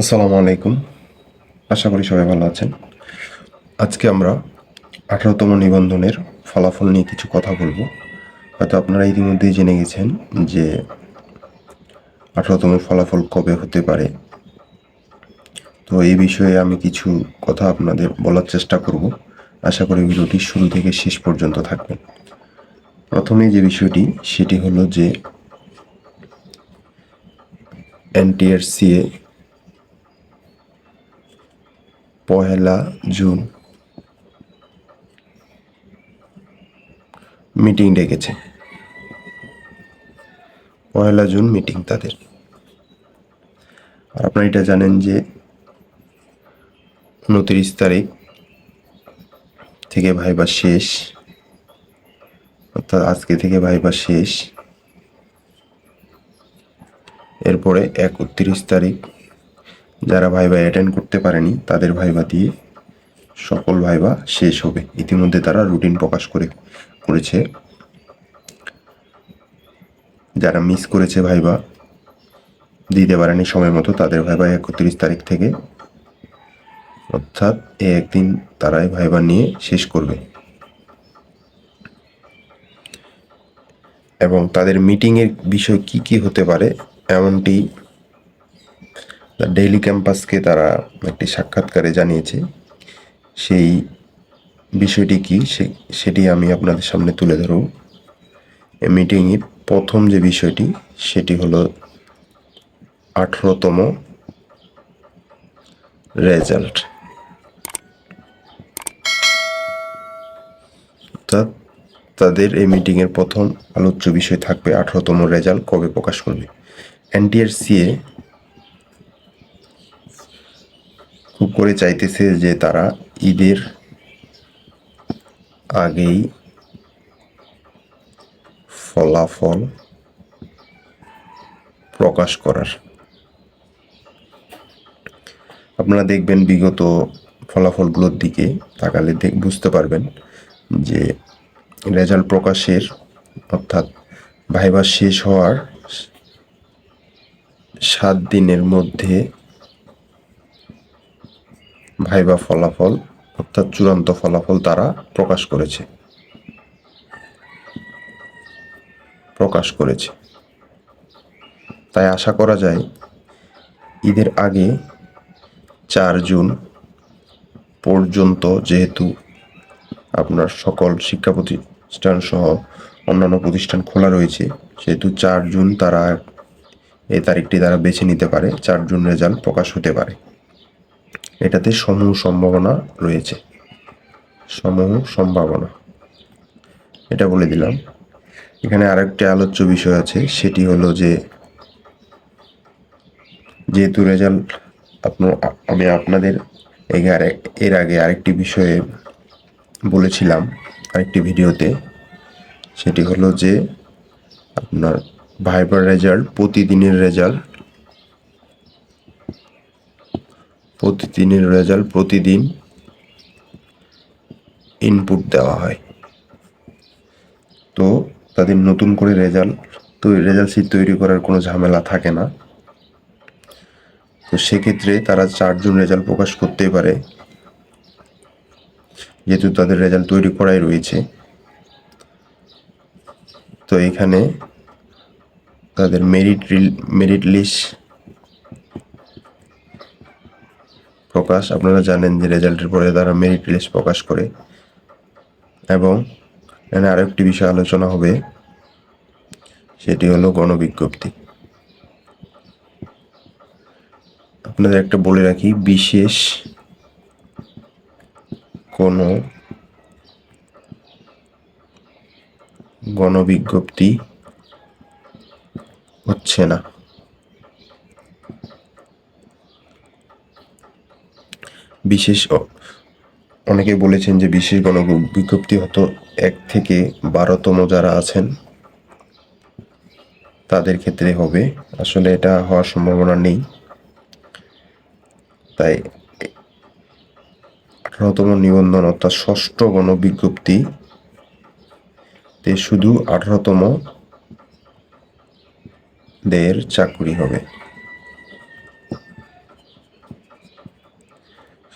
আসসালামু আলাইকুম। আশা করি সবাই ভালো আছেন। আজকে আমরা আঠারোতম নিবন্ধনের ফলাফল নিয়ে কিছু কথা বলব। হয়তো আপনারা ইতিমধ্যেই জেনে গেছেন যে আঠারোতম ফলাফল কবে হতে পারে। তো এই বিষয়ে আমি কিছু কথা আপনাদের বলার চেষ্টা করব। আশা করি ভিডিওটি শুরু থেকে শেষ পর্যন্ত থাকবে প্রথমে যে বিষয়টি, সেটি হলো যে এনটিআরসিএ পহেলা জুন। মিটিং ডেকেছে। পহেলা জুন মিটিং তাদের। আর আপনারা এটা জানেন যে উনত্রিশ তারিখ থেকে ভাইবা শেষ। অর্থাৎ আজকে থেকে ভাইবা শেষ। এরপরে একত্রিশ তারিখ যারা ভাইবা অ্যাটেন্ড করতে পারেনি, তাদের ভাইবা দিয়ে সকল ভাইবা শেষ হবে। ইতিমধ্যে তারা রুটিন প্রকাশ করে, করেছে। যারা মিস করেছে ভাইবা, দিতে পারেনি সময় মতো, তাদের ভাইবা একত্রিশ তারিখ থেকে, অর্থাৎ এই একদিন তারাই ভাইবা নিয়ে শেষ করবে। এবং তাদের মিটিংয়ের বিষয় কি কি হতে পারে, এমনটি ডেইলি ক্যাম্পাসকে তারা একটি সাক্ষাৎকারে জানিয়েছে। সেই বিষয়টি কি সেটি আমি আপনাদের সামনে তুলে ধরব। এই মিটিংয়ের প্রথম যে বিষয়টি, সেটি হলো আঠেরোতম রেজাল্ট অর্থাৎ তাদের এই মিটিংয়ের প্রথম আলোচ্য বিষয় থাকবে আঠারোতম রেজাল্ট কবে প্রকাশ করবে। এনটিআরসিএ খুব করে চাইতেছে যে তারা ঈদের আগেই ফলাফল প্রকাশ করার। আপনারা দেখবেন বিগত ফলাফলগুলোর দিকে তাকালে দেখ, বুঝতে পারবেন যে রেজাল্ট প্রকাশের অর্থাৎ ভাইবা শেষ হওয়ার সাত দিনের মধ্যে ভাইবা ফলাফল, অর্থাৎ চূড়ান্ত ফলাফল তারা প্রকাশ করেছে। প্রকাশ করেছে। তাই আশা করা যায়, ঈদের আগে চার জুন পর্যন্ত যেহেতু আপনার সকল শিক্ষা প্রতিষ্ঠান সহ অন্যান্য প্রতিষ্ঠান খোলা রয়েছে, সেহেতু চার জুন তারা এই তারিখটি তারা বেছে নিতে পারে, চার জুন রেজাল্ট প্রকাশ হতে পারে। এটাতে সমূহ সম্ভাবনা রয়েছে। সমূহ সম্ভাবনা। এটা বলে দিলাম। এখানে আরেকটি আলোচ্য বিষয় আছে, সেটি হলো যে, যেহেতু রেজাল্ট আপনার, আমি আপনাদের এর আগে আরেকটি বিষয়ে বলেছিলাম, আরেকটি ভিডিওতে, সেটি হলো যে, আপনার ভাইবার রেজাল্ট প্রতিদিনের রেজাল্ট প্রতিদিনের রেজাল্ট প্রতিদিন ইনপুট দেওয়া হয়। তো তাদের নতুন করে রেজাল্ট তো রেজাল্ট শিট তৈরি করার কোনো ঝামেলা থাকে না। তো সেক্ষেত্রে তারা চারজন রেজাল্ট প্রকাশ করতেই পারে। যেহেতু তাদের রেজাল্ট তৈরি করাই রয়েছে। তো এখানে তাদের মেরিট মেরিট লিস্ট প্রকাশ। আপনারা জানেন যে রেজাল্টের পরে তারা মেরিট লিস্ট প্রকাশ করে। এবং এখানে আরও আরেকটি বিষয় আলোচনা হবে, সেটি হলো গণবিজ্ঞপ্তি। আপনাদের একটা বলে রাখি, বিশেষ কোনো গণবিজ্ঞপ্তি হচ্ছে না। বিশেষ অনেকে বলেছেন যে বিশেষ গণ বিজ্ঞপ্তি হতো এক থেকে বারোতম যারা আছেন, তাদের ক্ষেত্রে হবে। আসলে এটা হওয়ার সম্ভাবনা নেই। তাই আঠারোতম নিবন্ধন অর্থাৎ ষষ্ঠ গণবিজ্ঞপ্তি তে শুধু আঠারোতম দের চাকুরি হবে।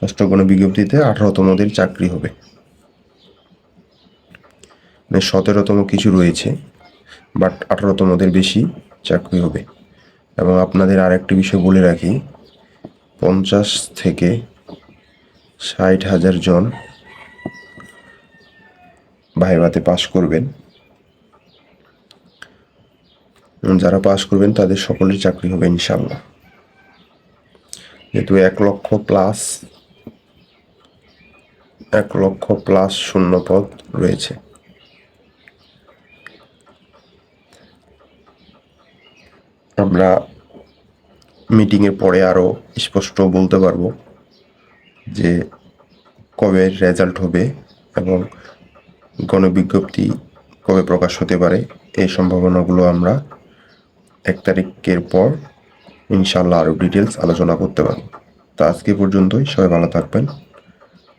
ষষ্ঠ গণবিজ্ঞপ্তিতে আঠারোতমদের চাকরি হবে। মানে সতেরোতম কিছু রয়েছে বাট আঠারোতমদের বেশি চাকরি হবে। এবং আপনাদের আর একটি বিষয় বলে রাখি, পঞ্চাশ থেকে ষাট হাজার জন ভাইভাতে পাশ করবেন। যারা পাশ করবেন, তাদের সকলের চাকরি হবে ইনশাল্লাহ যেহেতু এক লক্ষ প্লাস এক লক্ষ প্লাস শূন্য পদ রয়েছে। আমরা মিটিংয়ের পরে আরও স্পষ্ট বলতে পারব যে কবে রেজাল্ট হবে এবং গণবিজ্ঞপ্তি কবে প্রকাশ হতে পারে, এই সম্ভাবনাগুলো আমরা এক তারিখের পর ইনশাল্লাহ আরও ডিটেলস আলোচনা করতে পারব। তো আজকে পর্যন্তই, সবাই ভালো থাকবেন।